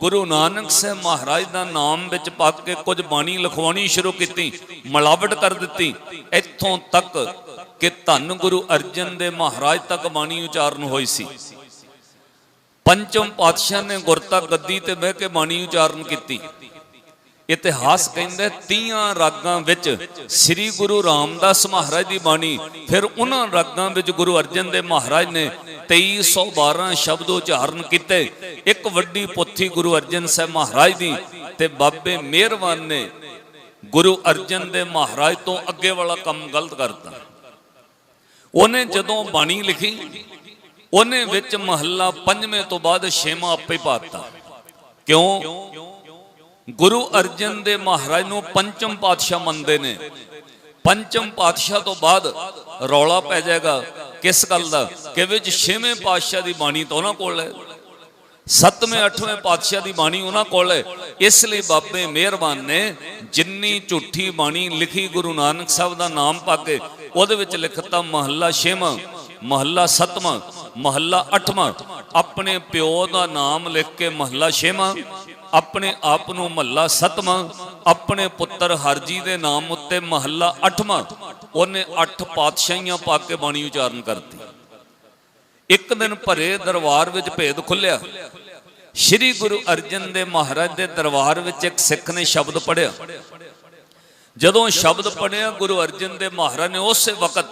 ਗੁਰੂ ਨਾਨਕ ਸਾਹਿਬ ਮਹਾਰਾਜ ਦਾ ਨਾਮ ਵਿੱਚ ਪਾ ਕੇ ਕੁਝ ਬਾਣੀ ਲਿਖਵਾਉਣੀ ਸ਼ੁਰੂ ਕੀਤੀ, ਮਿਲਾਵਟ ਕਰ ਦਿੱਤੀ। ਇੱਥੋਂ ਤੱਕ ਕਿ ਧੰਨ ਗੁਰੂ ਅਰਜਨ ਦੇ ਮਹਾਰਾਜ ਤੱਕ ਬਾਣੀ ਉਚਾਰਨ ਹੋਈ ਸੀ। ਪੰਚਮ ਪਾਤਸ਼ਾਹ ਨੇ ਗੁਰਤਾ ਗੱਦੀ ਤੇ ਬਹਿ ਕੇ ਬਾਣੀ ਉਚਾਰਨ ਕੀਤੀ। ਇਤਿਹਾਸ ਕਹਿੰਦਾ 30 ਰਾਗਾਂ ਵਿੱਚ ਸ੍ਰੀ ਗੁਰੂ ਰਾਮਦਾਸ ਮਹਾਰਾਜ ਦੀ ਬਾਣੀ, ਫਿਰ ਉਹਨਾਂ ਰਾਗਾਂ ਵਿੱਚ ਗੁਰੂ ਅਰਜਨ ਦੇਵ ਮਹਾਰਾਜ ਨੇ 2312 ਸ਼ਬਦ ਉਚਾਰਨ ਕੀਤੇ। ਇੱਕ ਵੱਡੀ ਪੋਥੀ ਗੁਰੂ ਅਰਜਨ ਸਾਹਿਬ ਮਹਾਰਾਜ ਦੀ ਤੇ ਬਾਬੇ ਮਿਹਰਬਾਨ ਨੇ ਗੁਰੂ ਅਰਜਨ ਦੇ ਮਹਾਰਾਜ ਤੋਂ ਅੱਗੇ ਵਾਲਾ ਕੰਮ ਗਲਤ ਕਰਤਾ। ਉਹਨੇ ਜਦੋਂ ਬਾਣੀ ਲਿਖੀ, ਉਹਨੇ ਵਿੱਚ ਮਹੱਲਾ ਪੰਜਵੇਂ ਤੋਂ ਬਾਅਦ ਛੇਵਾਂ ਆਪੇ ਪਾਤਾ। ਕਿਉਂ? ਗੁਰੂ ਅਰਜਨ ਦੇ ਮਹਾਰਾਜ ਨੂੰ ਪੰਚਮ ਪਾਤਸ਼ਾਹ ਮੰਨਦੇ ਨੇ। ਪੰਚਮ ਪਾਤਸ਼ਾਹ ਤੋਂ ਬਾਅਦ ਰੌਲਾ ਪੈ ਜਾਏਗਾ ਕਿਸ ਗੱਲ ਦਾ? ਕਿ ਵਿੱਚ ਛੇਵੇਂ ਪਾਤਸ਼ਾਹ ਦੀ ਬਾਣੀ ਤਾਂ ਉਹਨਾਂ ਕੋਲ ਹੈ। ਸੱਤਵੇਂ, ਅੱਠਵੇਂ ਪਾਤਸ਼ਾਹ ਦੀ ਬਾਣੀ ਉਹਨਾਂ ਕੋਲ ਹੈ। ਇਸ ਲਈ ਬਾਬੇ ਮਿਹਰਬਾਨ ਨੇ ਜਿੰਨੀ ਝੂਠੀ ਬਾਣੀ ਲਿਖੀ ਗੁਰੂ ਨਾਨਕ ਸਾਹਿਬ ਦਾ ਨਾਮ ਪਾ ਕੇ, ਉਹਦੇ ਵਿੱਚ ਲਿਖਤਾ ਮਹੱਲਾ ਛੇਵਾਂ, ਮਹੱਲਾ ਸੱਤਵਾਂ, ਮਹੱਲਾ ਅੱਠਵਾਂ। ਆਪਣੇ ਪਿਓ ਦਾ ਨਾਮ ਲਿਖ ਕੇ ਮਹੱਲਾ ਛੇਵਾਂ, ਆਪਣੇ ਆਪ ਨੂੰ ਮਹੱਲਾ ਸੱਤਵਾਂ। ਆਪਣੇ ਪੁੱਤਰ ਹਰਜੀ ਦੇ ਨਾਮ ਉੱਤੇ ਮਹੱਲਾ ਅੱਠਵਾਂ, ਉਹਨੇ ਅੱਠ ਪਾਤਸ਼ਾਹੀਆਂ ਪਾ ਕੇ ਬਾਣੀ ਉਚਾਰਨ ਕਰਤੀ। ਇੱਕ ਦਿਨ ਭਰੇ ਦਰਬਾਰ ਵਿੱਚ ਭੇਦ ਖੁੱਲਿਆ। ਸ੍ਰੀ ਗੁਰੂ ਅਰਜਨ ਦੇ ਮਹਾਰਾਜ ਦੇ ਦਰਬਾਰ ਵਿੱਚ ਇੱਕ ਸਿੱਖ ਨੇ ਸ਼ਬਦ ਪੜਿਆ ਜਦੋਂ ਸ਼ਬਦ ਪੜਿਆ ਗੁਰੂ ਅਰਜਨ ਦੇ ਮਹਾਰਾਜ ਨੇ ਉਸੇ ਵਕਤ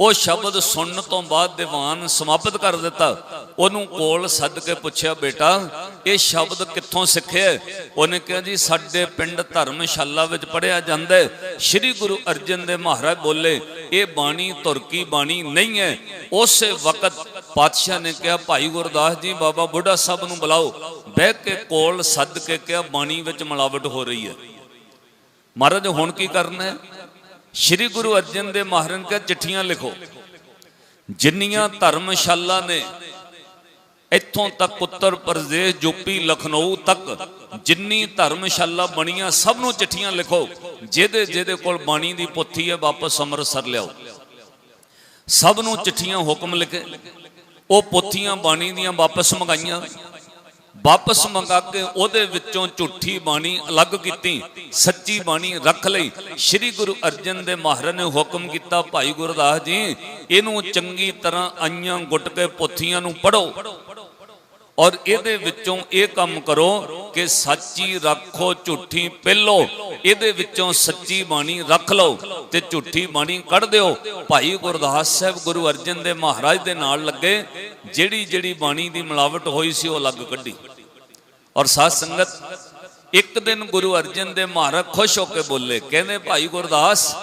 ਉਹ ਸ਼ਬਦ ਸੁਣਨ ਤੋਂ ਬਾਅਦ ਦੀਵਾਨ ਸਮਾਪਤ ਕਰ ਦਿੱਤਾ। ਉਹਨੂੰ ਕੋਲ ਸੱਦ ਕੇ ਪੁੱਛਿਆ, ਬੇਟਾ, ਇਹ ਸ਼ਬਦ ਕਿੱਥੋਂ ਸਿੱਖਿਆ? ਉਹਨੇ ਕਿਹਾ, ਜੀ, ਸਾਡੇ ਪਿੰਡ ਧਰਮਸ਼ਾਲਾ ਵਿੱਚ ਪੜਿਆ ਜਾਂਦਾ ਹੈ। ਸ੍ਰੀ ਗੁਰੂ ਅਰਜਨ ਦੇ ਮਹਾਰਾਜ ਬੋਲੇ, ਇਹ ਬਾਣੀ ਤੁਰਕੀ ਬਾਣੀ ਨਹੀਂ ਹੈ। ਉਸੇ ਵਕਤ ਪਾਤਸ਼ਾਹ ਨੇ ਕਿਹਾ, ਭਾਈ ਗੁਰਦਾਸ ਜੀ, ਬਾਬਾ ਬੁੱਢਾ ਸਾਹਿਬ ਨੂੰ ਬੁਲਾਓ। ਬਹਿ ਕੇ ਕੋਲ ਸੱਦ ਕੇ ਕਿਹਾ, ਬਾਣੀ ਵਿੱਚ ਮਿਲਾਵਟ ਹੋ ਰਹੀ ਹੈ। ਮਹਾਰਾਜ, ਹੁਣ ਕੀ ਕਰਨਾ ਹੈ? ਸ਼੍ਰੀ ਗੁਰੂ ਅਰਜਨ ਦੇ ਮਹਾਰਾਜ ਨੇ ਚਿੱਠੀਆਂ ਲਿਖੋ। ਜਿੰਨੀਆਂ ਧਰਮਸ਼ਾਲਾ ਨੇ, ਇੱਥੋਂ ਤੱਕ ਉੱਤਰ ਪ੍ਰਦੇਸ਼, ਯੂਪੀ, ਲਖਨਊ ਤੱਕ ਜਿੰਨੀ ਧਰਮਸ਼ਾਲਾ ਬਣੀਆਂ, ਸਭ ਨੂੰ ਚਿੱਠੀਆਂ ਲਿਖੋ। ਜਿਹਦੇ ਜਿਹਦੇ ਕੋਲ ਬਾਣੀ ਦੀ ਪੋਥੀ ਹੈ, ਵਾਪਸ ਅੰਮ੍ਰਿਤਸਰ ਲਿਆਓ। ਸਭ ਨੂੰ ਚਿੱਠੀਆਂ ਹੁਕਮ ਲਿਖੇ। ਉਹ ਪੋਥੀਆਂ ਬਾਣੀ ਦੀਆਂ ਵਾਪਸ ਮੰਗਾਈਆਂ। ਵਾਪਸ ਮੰਗਾ ਕੇ ਉਹਦੇ ਵਿੱਚੋਂ ਝੂਠੀ ਬਾਣੀ ਅਲੱਗ ਕੀਤੀ, ਸੱਚੀ ਬਾਣੀ ਰੱਖ ਲਈ। ਸ੍ਰੀ ਗੁਰੂ ਅਰਜਨ ਦੇ ਮਹਾਰਾਜ ਨੇ ਹੁਕਮ ਕੀਤਾ, ਭਾਈ ਗੁਰਦਾਸ ਜੀ, ਇਹਨੂੰ ਚੰਗੀ ਤਰ੍ਹਾਂ ਆਈਆਂ ਗੁੱਟ ਕੇ ਪੋਥੀਆਂ ਨੂੰ ਪੜੋ ਔਰ ਇਹਦੇ ਵਿੱਚੋਂ ਇਹ ਕੰਮ ਕਰੋ ਕਿ ਸੱਚੀ ਰੱਖੋ, ਝੂਠੀ ਪਹਿਲੋ ਇਹਦੇ ਵਿੱਚੋਂ ਸੱਚੀ ਬਾਣੀ ਰੱਖ ਲਓ ਤੇ ਝੂਠੀ ਬਾਣੀ ਕੱਢ ਦਿਓ। ਭਾਈ ਗੁਰਦਾਸ ਸਾਹਿਬ ਗੁਰੂ ਅਰਜਨ ਦੇ ਮਹਾਰਾਜ ਦੇ ਨਾਲ ਲੱਗੇ। ਜਿਹੜੀ ਜਿਹੜੀ ਬਾਣੀ ਦੀ ਮਿਲਾਵਟ ਹੋਈ ਸੀ ਉਹ ਅਲੱਗ ਕੱਢੀ। ਔਰ ਸਾਧ ਸੰਗਤ, ਇੱਕ ਦਿਨ ਗੁਰੂ ਅਰਜਨ ਦੇ ਮਹਾਰਾਜ ਖੁਸ਼ ਹੋ ਕੇ ਬੋਲੇ, ਕਹਿੰਦੇ, ਭਾਈ ਗੁਰਦਾਸ,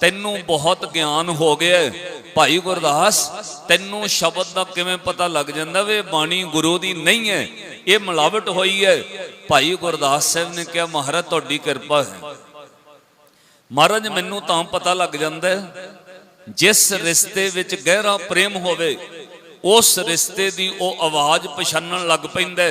ਤੈਨੂੰ ਬਹੁਤ ਗਿਆਨ ਹੋ ਗਿਆ ਭਾਈ ਗੁਰਦਾਸ, ਤੈਨੂੰ ਸ਼ਬਦ ਦਾ ਕਿਵੇਂ ਪਤਾ ਲੱਗ ਜਾਂਦਾ ਵੇ? ਬਾਣੀ ਗੁਰੂ ਦੀ ਨਹੀਂ ਹੈ। ਇਹ ਮਿਲਾਵਟ ਹੋਈ ਹੈ। ਭਾਈ ਗੁਰਦਾਸ ਸਾਹਿਬ ਨੇ ਕਿਹਾ, ਮਹਾਰਾਜ, ਤੁਹਾਡੀ ਕਿਰਪਾ ਹੈ। ਮਹਾਰਾਜ, ਮੈਨੂੰ ਤਾਂ ਪਤਾ ਲੱਗ ਜਾਂਦਾ ਜਿਸ ਰਿਸ਼ਤੇ ਵਿੱਚ ਗਹਿਰਾ ਪ੍ਰੇਮ ਹੋਵੇ, ਉਸ ਰਿਸ਼ਤੇ ਦੀ ਉਹ ਆਵਾਜ਼ ਪਛਾਨਣ ਲੱਗ ਪੈਂਦਾ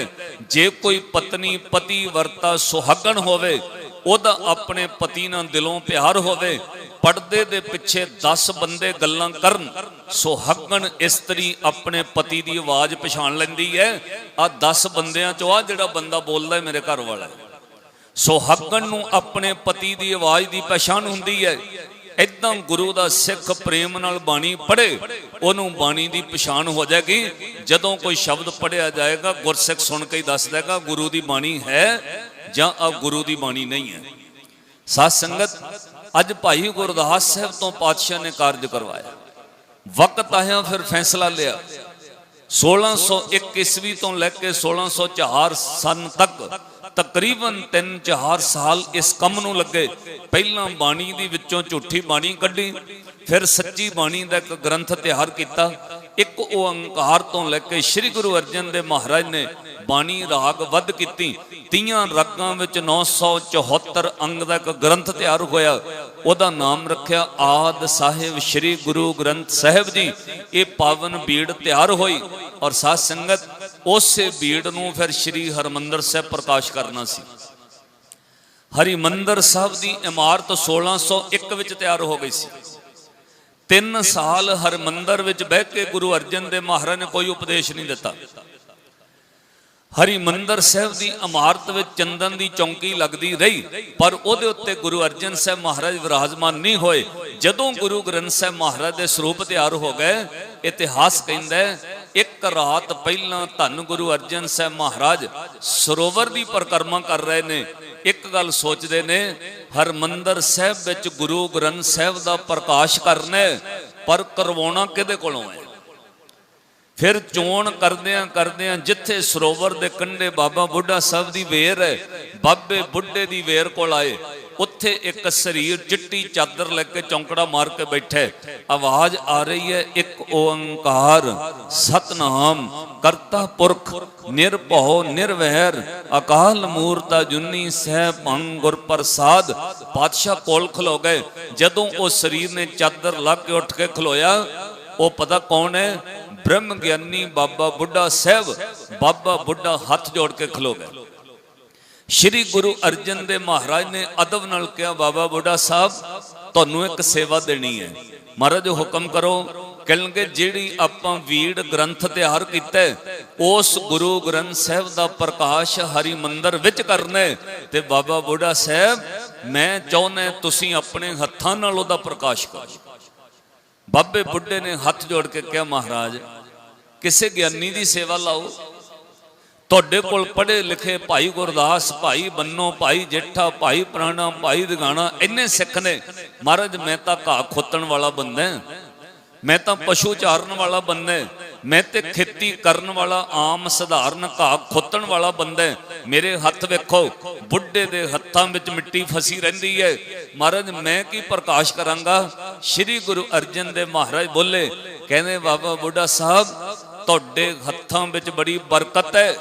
ਜੇ ਕੋਈ ਪਤਨੀ, ਪਤੀ ਵਰਤਾ ਸੁਹਾਗਣ ਹੋਵੇ, ਉਹਦਾ ਆਪਣੇ ਪਤੀ ਨਾਲ ਦਿਲੋਂ ਪਿਆਰ ਹੋਵੇ ਪਰਦੇ ਦੇ ਪਿੱਛੇ 10 ਬੰਦੇ ਗੱਲਾਂ ਕਰਨ, ਸੋ ਹੱਕਣ ਇਸਤਰੀ ਆਪਣੇ ਪਤੀ ਦੀ ਆਵਾਜ਼ ਪਛਾਣ ਲੈਂਦੀ ਹੈ। ਆ 10 ਬੰਦਿਆਂ ਚੋਂ ਆ ਜਿਹੜਾ ਬੰਦਾ ਬੋਲਦਾ ਹੈ ਮੇਰੇ ਘਰ ਵਾਲਾ। ਸੋ ਹੱਕਣ ਨੂੰ ਆਪਣੇ ਪਤੀ ਦੀ ਆਵਾਜ਼ ਦੀ ਪਛਾਣ ਹੁੰਦੀ ਹੈ। ਇਦਾਂ ਗੁਰੂ ਦਾ ਸਿੱਖ ਪ੍ਰੇਮ ਨਾਲ ਬਾਣੀ ਪੜ੍ਹੇ, ਉਹਨੂੰ ਬਾਣੀ ਦੀ ਪਛਾਣ ਹੋ ਜਾਏਗੀ। ਜਦੋਂ ਕੋਈ ਸ਼ਬਦ ਪੜਿਆ ਜਾਏਗਾ, ਗੁਰਸਿੱਖ ਸੁਣ ਕੇ ਹੀ ਦੱਸ ਦੇਗਾ, ਗੁਰੂ ਦੀ ਬਾਣੀ ਹੈ ਜਾਂ ਆ ਗੁਰੂ ਦੀ ਬਾਣੀ ਨਹੀਂ ਹੈ। ਸਾਧ ਸੰਗਤ ਅੱਜ ਭਾਈ ਗੁਰਦਾਸ ਸਾਹਿਬ ਤੋਂ ਪਾਤਸ਼ਾਹ ਨੇ ਕਾਰਜ ਕਰਵਾਇਆ। ਵਕਤ ਆਇਆ, ਫਿਰ ਫੈਸਲਾ ਲਿਆ। 1601 ਈਸਵੀ ਤੋਂ ਲੈ ਕੇ 1604 ਸਨ ਤੱਕ ਤਕਰੀਬਨ 3-4 ਸਾਲ ਇਸ ਕੰਮ ਨੂੰ ਲੱਗੇ। ਪਹਿਲਾਂ ਬਾਣੀ ਦੀ ਵਿੱਚੋਂ ਝੂਠੀ ਬਾਣੀ ਕੱਢੀ, ਫਿਰ ਸੱਚੀ ਬਾਣੀ ਦਾ ਇੱਕ ਗ੍ਰੰਥ ਤਿਆਰ ਕੀਤਾ। ਇੱਕ ਓੰਕਾਰ ਤੋਂ ਲੈ ਕੇ ਸ੍ਰੀ ਗੁਰੂ ਅਰਜਨ ਦੇ ਮਹਾਰਾਜ ਨੇ ਬਾਣੀ ਰਾਗ ਵੱਧ ਕੀਤੀ। ਤੀਆਂ ਰਾਗਾਂ ਵਿੱਚ 974 ਅੰਗ ਦਾ ਇੱਕ ਗ੍ਰੰਥ ਤਿਆਰ ਹੋਇਆ। ਉਹਦਾ ਨਾਮ ਰੱਖਿਆ ਆਦ ਸਾਹਿਬ ਸ੍ਰੀ ਗੁਰੂ ਗ੍ਰੰਥ ਸਾਹਿਬ ਜੀ। ਇਹ ਪਾਵਨ ਬੀੜ ਤਿਆਰ ਹੋਈ ਔਰ ਸਾਧ ਸੰਗਤ ਉਸੇ ਬੀੜ ਨੂੰ ਫਿਰ ਸ੍ਰੀ ਹਰਮੰਦਰ ਸਾਹਿਬ ਪ੍ਰਕਾਸ਼ ਕਰਨਾ ਸੀ। ਹਰਿਮੰਦਰ ਸਾਹਿਬ ਦੀ ਇਮਾਰਤ 1601 ਵਿੱਚ ਤਿਆਰ ਹੋ ਗਈ ਸੀ। ਤਿੰਨ ਸਾਲ ਹਰਮੰਦਰ ਵਿੱਚ ਬਹਿ ਕੇ ਗੁਰੂ ਅਰਜਨ ਦੇ ਮਹਾਰਾਜ ਨੇ ਕੋਈ ਉਪਦੇਸ਼ ਨਹੀਂ ਦਿੱਤਾ। ਹਰਿਮੰਦਰ ਸਾਹਿਬ ਦੀ ਇਮਾਰਤ ਵਿੱਚ ਚੰਦਨ ਦੀ ਚੌਂਕੀ ਲੱਗਦੀ ਰਹੀ, ਪਰ ਉਹਦੇ ਉੱਤੇ ਗੁਰੂ ਅਰਜਨ ਸਾਹਿਬ ਮਹਾਰਾਜ ਵਿਰਾਜਮਾਨ ਨਹੀਂ ਹੋਏ। ਜਦੋਂ ਗੁਰੂ ਗ੍ਰੰਥ ਸਾਹਿਬ ਮਹਾਰਾਜ ਦੇ ਸਰੂਪ ਤਿਆਰ ਹੋ ਗਏ, ਇਤਿਹਾਸ ਕਹਿੰਦਾ ਇੱਕ ਰਾਤ ਪਹਿਲਾਂ ਧੰਨ ਗੁਰੂ ਅਰਜਨ ਸਾਹਿਬ ਮਹਾਰਾਜ ਸਰੋਵਰ ਦੀ ਪਰਿਕਰਮਾ ਕਰ ਰਹੇ ਨੇ। ਇੱਕ ਗੱਲ ਸੋਚਦੇ ਨੇ, ਹਰਮੰਦਰ ਸਾਹਿਬ ਵਿੱਚ ਗੁਰੂ ਗ੍ਰੰਥ ਸਾਹਿਬ ਦਾ ਪ੍ਰਕਾਸ਼ ਕਰਨਾ, ਪਰ ਕਰਵਾਉਣਾ ਕਿਹਦੇ ਕੋਲੋਂ ਹੈ? ਫਿਰ ਚੋਣ ਕਰਦਿਆਂ ਕਰਦਿਆਂ ਜਿੱਥੇ ਸਰੋਵਰ ਦੇ ਕੰਢੇ ਬਾਬਾ ਬੁੱਢਾ ਸਾਹਿਬ ਦੀ ਵੇਰ ਹੈ, ਬਾਬੇ ਬੁੱਢੇ ਦੀ ਵੇਰ ਕੋਲ ਆਏ। ਉੱਥੇ ਇੱਕ ਸਰੀਰ ਚਿੱਟੀ ਚਾਦਰ ਲੈ ਕੇ ਚੌਂਕੜਾ ਮਾਰ ਕੇ ਬੈਠੇ ਆਵਾਜ਼ ਆ ਰਹੀ ਹੈ, ਇੱਕ ਓੰਕਾਰ, ਸਤਨਾਮ, ਕਰਤਾ ਪੁਰਖ, ਨਿਰਭਉ, ਨਿਰਵੈਰ, ਅਕਾਲ ਮੂਰਤਾ ਜੁਨੀ ਸਹਿ ਭੰਗ ਗੁਰ ਪ੍ਰਸਾਦ। ਪਾਤਸ਼ਾਹ ਕੋਲ ਖਲੋ ਗਏ। ਜਦੋਂ ਉਹ ਸਰੀਰ ਨੇ ਚਾਦਰ ਲਾ ਕੇ ਉੱਠ ਕੇ ਖਲੋਇਆ, ਉਹ ਪਤਾ ਕੌਣ ਹੈ? ਬ੍ਰਹਮ ਗਿਆਨੀ ਬਾਬਾ ਬੁੱਢਾ ਸਾਹਿਬ। ਬਾਬਾ ਬੁੱਢਾ ਹੱਥ ਜੋੜ ਕੇ ਖਲੋ ਗਏ। ਸ਼੍ਰੀ ਗੁਰੂ ਅਰਜਨ ਦੇ ਮਹਾਰਾਜ ਨੇ ਅਦਬ ਨਾਲ ਕਿਹਾ, ਬਾਬਾ ਬੁੱਢਾ ਸਾਹਿਬ, ਤੁਹਾਨੂੰ ਇੱਕ ਸੇਵਾ ਦੇਣੀ ਹੈ। ਮਹਾਰਾਜ, ਹੁਕਮ ਕਰੋ, ਕਹਿਣਗੇ, ਜਿਹੜੀ ਆਪਾਂ ਵੀੜ ਗ੍ਰੰਥ ਤਿਆਰ ਕੀਤਾ ਉਸ ਗੁਰੂ ਗ੍ਰੰਥ ਸਾਹਿਬ ਦਾ ਪ੍ਰਕਾਸ਼ ਹਰੀ ਮੰਦਰ ਵਿੱਚ ਕਰਨਾ ਤੇ ਬਾਬਾ ਬੁੱਢਾ ਸਾਹਿਬ, ਮੈਂ ਚਾਹੁੰਦਾ ਤੁਸੀਂ ਆਪਣੇ ਹੱਥਾਂ ਨਾਲ ਉਹਦਾ ਪ੍ਰਕਾਸ਼ ਕਰੋ। ਬਾਬੇ ਬੁੱਢੇ ਨੇ ਹੱਥ ਜੋੜ ਕੇ ਕਿਹਾ, ਮਹਾਰਾਜ, ਕਿਸੇ ਗਿਆਨੀ ਦੀ ਸੇਵਾ ਲਾਓ। ਤੁਹਾਡੇ ਕੋਲ ਪੜ੍ਹੇ ਲਿਖੇ ਭਾਈ ਗੁਰਦਾਸ, ਭਾਈ ਬੰਨੋ, ਭਾਈ ਜੇਠਾ, ਭਾਈ ਪ੍ਰਾਣਾ, ਭਾਈ ਦਗਾਣਾ, ਇੰਨੇ ਸਿੱਖ ਨੇ। ਮਹਾਰਾਜ, ਮੈਂ ਤਾਂ ਘਾਹ ਖੋਤਣ ਵਾਲਾ ਬੰਦਾ ਮੈਂ ਤਾਂ ਪਸ਼ੂ ਚਾਰਨ ਵਾਲਾ ਬੰਦਾ ਮੈਂ ਤੇ ਖੇਤੀ ਕਰਨ ਵਾਲਾ, ਆਮ ਸਧਾਰਨ ਘਾਹ ਖੋਤਣ ਵਾਲਾ ਬੰਦਾ ਮੇਰੇ ਹੱਥ ਵੇਖੋ, ਬੁੱਢੇ ਦੇ ਹੱਥਾਂ ਵਿੱਚ ਮਿੱਟੀ ਫਸੀ ਰਹਿੰਦੀ ਹੈ। ਮਹਾਰਾਜ, ਮੈਂ ਕੀ ਪ੍ਰਕਾਸ਼ ਕਰਾਂਗਾ? ਸ੍ਰੀ ਗੁਰੂ ਅਰਜਨ ਦੇ ਮਹਾਰਾਜ ਬੋਲੇ, ਕਹਿੰਦੇ, ਬਾਬਾ ਬੁੱਢਾ ਸਾਹਿਬ, ਤੁਹਾਡੇ ਹੱਥਾਂ ਵਿੱਚ ਬੜੀ ਬਰਕਤ ਹੈ।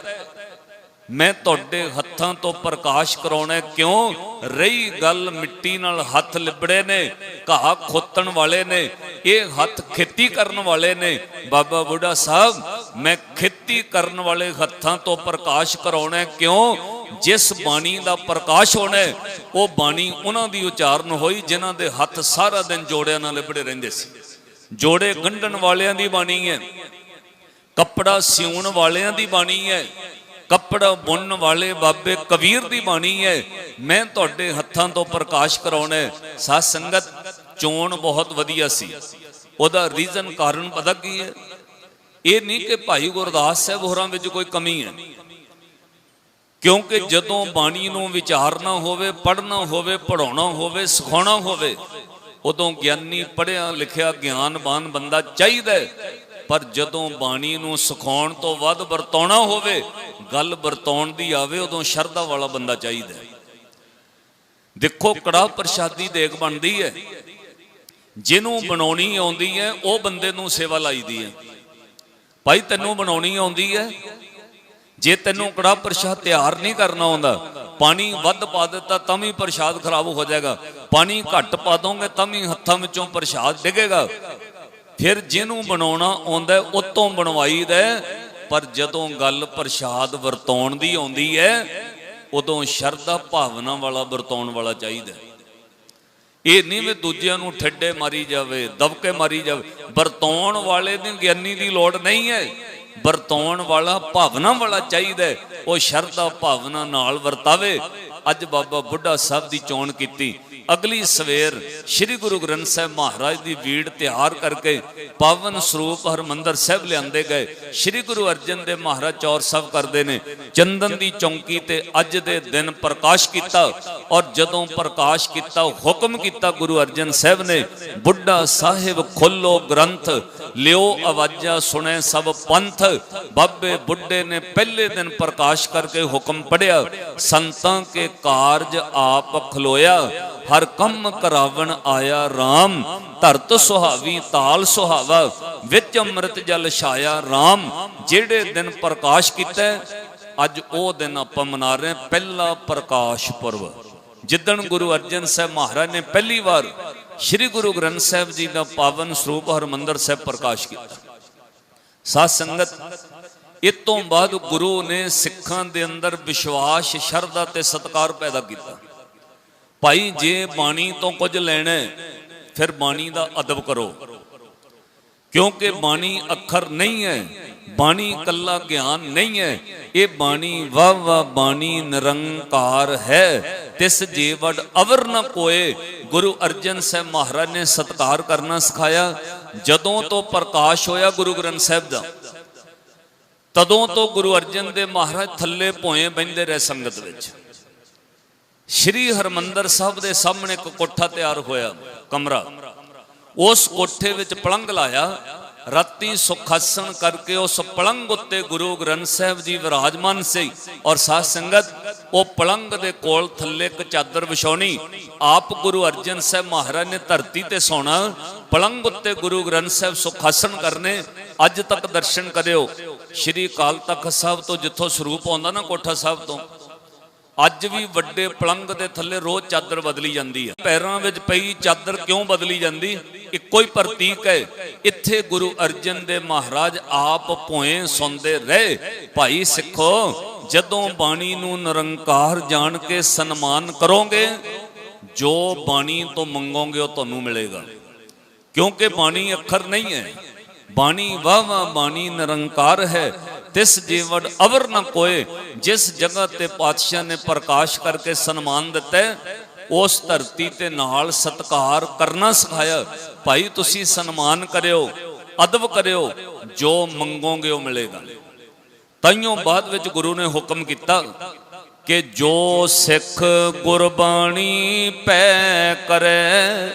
ਮੈਂ ਤੁਹਾਡੇ ਹੱਥਾਂ ਤੋਂ ਪ੍ਰਕਾਸ਼ ਕਰਾਉਣਾ ਕਿਉਂ? ਰਹੀ ਗੱਲ ਮਿੱਟੀ ਨਾਲ ਹੱਥ ਲਿਬੜੇ ਨੇ, ਘਾਹ ਖੋਤਣ ਵਾਲੇ ਨੇ, ਇਹ ਹੱਥ ਖੇਤੀ ਕਰਨ ਵਾਲੇ ਨੇ। ਬਾਬਾ ਬੁੱਢਾ ਸਾਹਿਬ, ਮੈਂ ਖੇਤੀ ਕਰਨ ਵਾਲੇ ਹੱਥਾਂ ਤੋਂ ਪ੍ਰਕਾਸ਼ ਕਰਾਉਣਾ ਕਿਉਂ? ਜਿਸ ਬਾਣੀ ਦਾ ਪ੍ਰਕਾਸ਼ ਹੋਣਾ ਉਹ ਬਾਣੀ ਉਹਨਾਂ ਦੀ ਉਚਾਰਨ ਹੋਈ ਜਿਨ੍ਹਾਂ ਦੇ ਹੱਥ ਸਾਰਾ ਦਿਨ ਜੋੜਿਆਂ ਨਾਲ ਲਿਬੜੇ ਰਹਿੰਦੇ ਸੀ। ਜੋੜੇ ਗੰਢਣ ਵਾਲਿਆਂ ਦੀ ਬਾਣੀ ਹੈ, ਕੱਪੜਾ ਸਿਉਣ ਵਾਲਿਆਂ ਦੀ ਬਾਣੀ ਹੈ ਕੱਪੜਾ ਬੁਣਨ ਵਾਲੇ ਬਾਬੇ ਕਬੀਰ ਦੀ ਬਾਣੀ ਹੈ, ਮੈਂ ਤੁਹਾਡੇ ਹੱਥਾਂ ਤੋਂ ਪ੍ਰਕਾਸ਼ ਕਰਾਉਣਾ ਹੈ। ਸਾਧ ਸੰਗਤ, ਚੋਣ ਬਹੁਤ ਵਧੀਆ ਸੀ। ਉਹਦਾ ਰੀਜ਼ਨ ਕਾਰਨ ਪਤਾ ਕੀ ਹੈ? ਇਹ ਨਹੀਂ ਕਿ ਭਾਈ ਗੁਰਦਾਸ ਸਾਹਿਬ ਹੋਰਾਂ ਵਿੱਚ ਕੋਈ ਕਮੀ ਹੈ। ਕਿਉਂਕਿ ਜਦੋਂ ਬਾਣੀ ਨੂੰ ਵਿਚਾਰਨਾ ਹੋਵੇ, ਪੜ੍ਹਨਾ ਹੋਵੇ ਪੜਾਉਣਾ ਹੋਵੇ, ਸਿਖਾਉਣਾ ਹੋਵੇ, ਉਦੋਂ ਗਿਆਨੀ ਪੜ੍ਹਿਆ ਲਿਖਿਆ ਗਿਆਨਵਾਨ ਬੰਦਾ ਚਾਹੀਦਾ ਪਰ ਜਦੋਂ ਬਾਣੀ ਨੂੰ ਸਿਖਾਉਣ ਤੋਂ ਵੱਧ ਵਰਤਾਉਣਾ ਹੋਵੇ, ਗੱਲ ਵਰਤਾਉਣ ਦੀ ਆਵੇ, ਉਦੋਂ ਸ਼ਰਧਾ ਵਾਲਾ ਬੰਦਾ ਚਾਹੀਦਾ ਦੇਖੋ ਕੜਾ ਪ੍ਰਸ਼ਾਦੀ ਦੇਗ ਬਣਦੀ ਹੈ। ਜਿਹਨੂੰ ਬਣਾਉਣੀ ਆਉਂਦੀ ਹੈ, ਉਹ ਬੰਦੇ ਨੂੰ ਸੇਵਾ ਲਾਈਦੀ ਹੈ। ਭਾਈ, ਤੈਨੂੰ ਬਣਾਉਣੀ ਆਉਂਦੀ ਹੈ। ਜੇ ਤੈਨੂੰ ਕੜਾ ਪ੍ਰਸ਼ਾਦ ਤਿਆਰ ਨਹੀਂ ਕਰਨਾ ਆਉਂਦਾ, ਪਾਣੀ ਵੱਧ ਪਾ ਦਿੱਤਾ, ਤਾਂ ਵੀ ਪ੍ਰਸ਼ਾਦ ਖਰਾਬ ਹੋ ਜਾਏਗਾ। ਪਾਣੀ ਘੱਟ ਪਾ ਦੋਗੇ, ਤਾਂ ਵੀ ਹੱਥਾਂ ਵਿੱਚੋਂ ਪ੍ਰਸ਼ਾਦ ਡਿੱਗੇਗਾ। ਫਿਰ ਜਿਹਨੂੰ ਬਣਾਉਣਾ ਆਉਂਦਾ ਹੈ, ਉਹ ਤੋਂ ਬਣਵਾਈਦਾ ਪਰ ਜਦੋਂ ਗੱਲ ਪ੍ਰਸ਼ਾਦ ਵਰਤਾਉਣ ਦੀ ਆਉਂਦੀ ਹੈ ਉਦੋਂ ਸ਼ਰਧਾ ਭਾਵਨਾ ਵਾਲਾ ਵਰਤਾਉਣ ਵਾਲਾ ਚਾਹੀਦਾ ਇਹ ਨਹੀਂ ਵੀ ਦੂਜਿਆਂ ਨੂੰ ਠੱਡੇ ਮਾਰੀ ਜਾਵੇ ਦਬਕੇ ਮਾਰੀ ਜਾਵੇ। ਵਰਤਾਉਣ ਵਾਲੇ ਦੀ ਗਿਆਨੀ ਦੀ ਲੋੜ ਨਹੀਂ ਹੈ। ਵਰਤਾਉਣ ਵਾਲਾ ਭਾਵਨਾ ਵਾਲਾ ਚਾਹੀਦਾ ਉਹ ਸ਼ਰਧਾ ਭਾਵਨਾ ਨਾਲ ਵਰਤਾਵੇ। ਅੱਜ ਬਾਬਾ ਬੁੱਢਾ ਸਾਹਿਬ ਦੀ ਚੋਣ ਕੀਤੀ। ਅਗਲੀ ਸਵੇਰ ਸ੍ਰੀ ਗੁਰੂ ਗ੍ਰੰਥ ਸਾਹਿਬ ਮਹਾਰਾਜ ਦੀ ਵੀੜ ਤਿਆਰ ਕਰਕੇ ਪਾਵਨ ਸਰੂਪ ਹਰਮੰਦਰ ਸਾਹਿਬ ਲਿਆਂਦੇ ਗਏ। ਸ੍ਰੀ ਗੁਰੂ ਅਰਜਨ ਦੇ ਮਹਾਰਾਜ ਚੌਰ ਸਾਹਿਬ ਕਰਦੇ ਨੇ। ਚੰਦਨ ਦੀ ਚੌਂਕੀ ਤੇ ਅੱਜ ਦੇ ਦਿਨ ਪ੍ਰਕਾਸ਼ ਕੀਤਾ ਔਰ ਜਦੋਂ ਪ੍ਰਕਾਸ਼ ਕੀਤਾ, ਹੁਕਮ ਕੀਤਾ ਗੁਰੂ ਅਰਜਨ ਸਾਹਿਬ ਨੇ, ਬੁੱਢਾ ਸਾਹਿਬ ਖੋਲੋ ਗ੍ਰੰਥ, ਲਿਓ ਆਵਾਜ਼ਾਂ ਸੁਣੇ ਸਭ ਪੰਥ। ਬਾਬੇ ਬੁੱਢੇ ਨੇ ਪਹਿਲੇ ਦਿਨ ਪ੍ਰਕਾਸ਼ ਕਰਕੇ ਹੁਕਮ ਪੜਿਆ ਸੰਤਾਂ ਕੇ ਕਾਰਜ ਆਪ ਖਲੋਇਆ। ਹਰ ਕੰਮ ਕਰਾਵਣ ਆਇਆ RAM ਧਰਤ ਸੁਹਾਵੀ ਤਾਲ ਸੁਹਾਵਾ, ਵਿੱਚ ਅੰਮ੍ਰਿਤ ਜਲ ਛਾਇਆ RAM ਜਿਹੜੇ ਦਿਨ ਪ੍ਰਕਾਸ਼ ਕੀਤਾ, ਅੱਜ ਉਹ ਦਿਨ ਆਪਾਂ ਮਨਾ ਰਹੇ ਪਹਿਲਾ ਪ੍ਰਕਾਸ਼ ਪੁਰਬ। ਜਿੱਦਣ ਗੁਰੂ ਅਰਜਨ ਸਾਹਿਬ ਮਹਾਰਾਜ ਨੇ ਪਹਿਲੀ ਵਾਰ ਸ੍ਰੀ ਗੁਰੂ ਗ੍ਰੰਥ ਸਾਹਿਬ ਜੀ ਦਾ ਪਾਵਨ ਸਰੂਪ ਹਰਮੰਦਰ ਸਾਹਿਬ ਪ੍ਰਕਾਸ਼ ਕੀਤਾ। ਸਾਧ ਸੰਗਤ, ਇਸ ਤੋਂ ਬਾਅਦ ਗੁਰੂ ਨੇ ਸਿੱਖਾਂ ਦੇ ਅੰਦਰ ਵਿਸ਼ਵਾਸ, ਸ਼ਰਧਾ ਤੇ ਸਤਕਾਰ ਪੈਦਾ ਕੀਤਾ। ਭਾਈ, ਜੇ ਬਾਣੀ ਤੋਂ ਕੁਝ ਲੈਣਾ ਫਿਰ ਬਾਣੀ ਦਾ ਅਦਬ ਕਰੋ। ਕਿਉਂਕਿ ਬਾਣੀ ਅੱਖਰ ਨਹੀਂ ਹੈ, ਬਾਣੀ ਕੱਲਾ ਗਿਆਨ ਨਹੀਂ ਹੈ, ਇਹ ਬਾਣੀ ਵਾ ਵਾ ਬਾਣੀ ਨਿਰੰਕਾਰ ਹੈ। ਤਿਸ ਜੀਵੜ ਅਵਰ ਨ ਕੋਏ ਗੁਰੂ ਅਰਜਨ ਸਾਹਿਬ ਮਹਾਰਾਜ ਨੇ ਸਤਕਾਰ ਕਰਨਾ ਸਿਖਾਇਆ। ਜਦੋਂ ਤੋਂ ਪ੍ਰਕਾਸ਼ ਹੋਇਆ ਗੁਰੂ ਗ੍ਰੰਥ ਸਾਹਿਬ ਦਾ, ਤਦੋਂ ਤੋਂ ਗੁਰੂ ਅਰਜਨ ਦੇ ਮਹਾਰਾਜ ਥੱਲੇ ਭੋਏ ਬੈੰਦੇ ਰਹੇ ਸੰਗਤ ਵਿੱਚ। ਸ਼੍ਰੀ ਹਰਮੰਦਰ ਸਾਹਿਬ ਦੇ ਸਾਹਮਣੇ ਇੱਕ ਕੋਠਾ ਤਿਆਰ ਹੋਇਆ, ਕਮਰਾ। ਉਸ ਕੋਠੇ ਵਿੱਚ ਪਲੰਗ ਲਾਇਆ। ਰਾਤੀ ਸੁਖਾਸਣ ਕਰਕੇ ਉਸ ਪਲੰਗ ਉੱਤੇ ਗੁਰੂ ਗ੍ਰੰਥ ਸਾਹਿਬ ਜੀ ਵਿਰਾਜਮਾਨ ਸੀ ਔਰ ਸਾਧ ਸੰਗਤ, ਉਹ ਪਲੰਗ ਦੇ ਕੋਲ ਥੱਲੇ ਇੱਕ ਚਾਦਰ ਵਿਛਾਉਣੀ, ਆਪ ਗੁਰੂ ਅਰਜਨ ਸਾਹਿਬ ਮਹਾਰਾਜ ਨੇ ਧਰਤੀ ਤੇ ਸੌਣਾ ਪਲੰਗ ਉੱਤੇ ਗੁਰੂ ਗ੍ਰੰਥ ਸਾਹਿਬ ਸੁਖਾਸਣ ਕਰਨੇ, ਅੱਜ ਤੱਕ ਦਰਸ਼ਨ ਕਰਿਓ। ਸ਼੍ਰੀ ਅਕਾਲ ਤਖਤ ਸਾਹਿਬ ਤੋਂ ਜਿੱਥੋਂ ਸਰੂਪ ਆਉਂਦਾ ਨਾ ਕੋਠਾ ਸਾਹਿਬ ਤੋਂ। ਅੱਜ ਵੀ ਵੱਡੇ ਪਲੰਗ ਦੇ ਥੱਲੇ ਰੋਜ਼ ਚਾਦਰ ਬਦਲੀ ਜਾਂਦੀ ਹੈ ਪੈਰਾਂ ਵਿੱਚ ਪਈ ਚਾਦਰ ਕਿਉਂ ਬਦਲੀ ਜਾਂਦੀ? ਇੱਕੋ ਹੀ ਪ੍ਰਤੀਕ ਹੈ, ਇੱਥੇ ਗੁਰੂ ਅਰਜਨ ਦੇ ਮਹਾਰਾਜ ਆਪ ਭੋਏ ਸੁਣਦੇ ਰਹੇ। ਭਾਈ ਸਿੱਖੋ, ਜਦੋਂ ਬਾਣੀ ਨੂੰ ਨਿਰੰਕਾਰ ਜਾਣ ਕੇ ਸਨਮਾਨ ਕਰੋਗੇ, ਜੋ ਬਾਣੀ ਤੋਂ ਮੰਗੋਗੇ ਉਹ ਤੁਹਾਨੂੰ ਮਿਲੇਗਾ। ਕਿਉਂਕਿ ਬਾਣੀ ਅੱਖਰ ਨਹੀਂ ਹੈ, ਬਾਣੀ ਵਾਹ ਵਾਹ ਬਾਣੀ ਨਿਰੰਕਾਰ ਹੈ ਤਿਸ ਜੀਵੜ ਅਵਰ ਨ ਕੋਏ, ਜਿਸ ਜਗ੍ਹਾ ਤੇ ਪਾਤਸ਼ਾਹ ਨੇ ਪ੍ਰਕਾਸ਼ ਕਰਕੇ ਸਨਮਾਨ ਦਿੱਤਾ, ਉਸ ਧਰਤੀ ਤੇ ਨਾਲ ਸਤਕਾਰ ਕਰਨਾ ਸਿਖਾਇਆ। ਭਾਈ, ਤੁਸੀਂ ਸਨਮਾਨ ਕਰਿਓ, ਅਦਬ ਕਰਿਓ, ਜੋ ਮੰਗੋਗੇ ਉਹ ਮਿਲੇਗਾ। ਤਾਈਓ ਬਾਅਦ ਵਿੱਚ ਗੁਰੂ ਨੇ ਹੁਕਮ ਕੀਤਾ ਕਿ ਜੋ ਸਿੱਖ ਗੁਰਬਾਣੀ ਪੈ ਕਰੇ,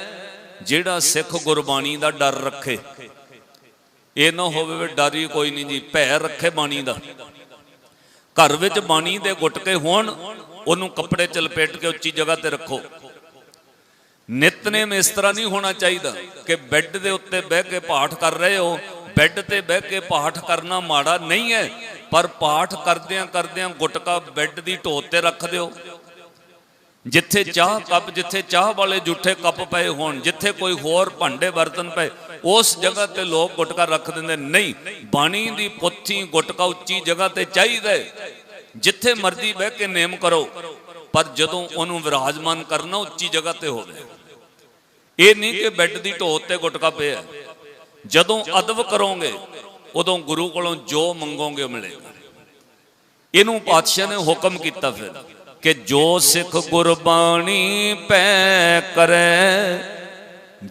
ਜਿਹੜਾ ਸਿੱਖ ਗੁਰਬਾਣੀ ਦਾ ਡਰ ਰੱਖੇ। ਇਹ ਨਾ ਹੋਵੇ ਵੀ ਡਰ ਹੀ ਕੋਈ ਨਹੀਂ ਜੀ, ਭੈ ਰੱਖੇ ਬਾਣੀ ਦਾ। ਘਰ ਵਿੱਚ ਬਾਣੀ ਦੇ ਗੁਟਕੇ ਹੋਣ, ਉਹਨੂੰ ਕੱਪੜੇ ਚ ਲਪੇਟ ਕੇ ਉੱਚੀ ਜਗ੍ਹਾ ਤੇ ਰੱਖੋ। ਨਿਤਨੇਮ ਇਸ ਤਰ੍ਹਾਂ ਨਹੀਂ ਹੋਣਾ ਚਾਹੀਦਾ ਕਿ ਬੈੱਡ ਦੇ ਉੱਤੇ ਬਹਿ ਕੇ ਪਾਠ ਕਰ ਰਹੇ ਹੋ, ਬੈੱਡ ਤੇ ਬਹਿ ਕੇ ਪਾਠ ਕਰਨਾ ਮਾੜਾ ਨਹੀਂ ਹੈ, ਪਰ ਪਾਠ ਕਰਦਿਆਂ ਕਰਦਿਆਂ ਗੁਟਕਾ ਬੈੱਡ ਦੀ ਢੋ ਤੇ ਰੱਖ ਦਿਓ। ਜਿੱਥੇ ਚਾਹ ਕੱਪ, ਜਿੱਥੇ ਚਾਹ ਵਾਲੇ ਜੂਠੇ ਕੱਪ ਪਏ ਹੋਣ, ਜਿੱਥੇ ਕੋਈ ਹੋਰ ਭਾਂਡੇ ਬਰਤਨ ਪਏ, ਉਸ ਜਗ੍ਹਾ ਤੇ ਲੋਕ ਗੁਟਕਾ ਰੱਖ ਦਿੰਦੇ ਨਹੀਂ, ਬਾਣੀ ਦੀ ਪੁੱਥੀ ਗੁਟਕਾ ਉੱਚੀ ਜਗ੍ਹਾ ਤੇ ਚਾਹੀਦਾ ਜਿੱਥੇ ਮਰਜ਼ੀ ਬਹਿ ਕੇ ਨੇਮ ਕਰੋ, ਪਰ ਜਦੋਂ ਉਹਨੂੰ ਵਿਰਾਜਮਾਨ ਕਰਨਾ ਉੱਚੀ ਜਗ੍ਹਾ ਤੇ ਹੋਵੇ। ਇਹ ਨਹੀਂ ਕਿ ਬੈੱਡ ਦੀ ਢੋ ਤੇ ਗੁਟਕਾ ਪਿਆ ਜਦੋਂ ਅਦਬ ਕਰੋਗੇ, ਉਦੋਂ ਗੁਰੂ ਕੋਲੋਂ ਜੋ ਮੰਗੋਗੇ ਉਹ ਮਿਲੇਗਾ। ਇਹਨੂੰ ਪਾਤਸ਼ਾਹ ਨੇ ਹੁਕਮ ਕੀਤਾ ਫਿਰ। ਕਿ ਜੋ ਸਿੱਖ ਗੁਰਬਾਣੀ ਪੈ ਕਰੈ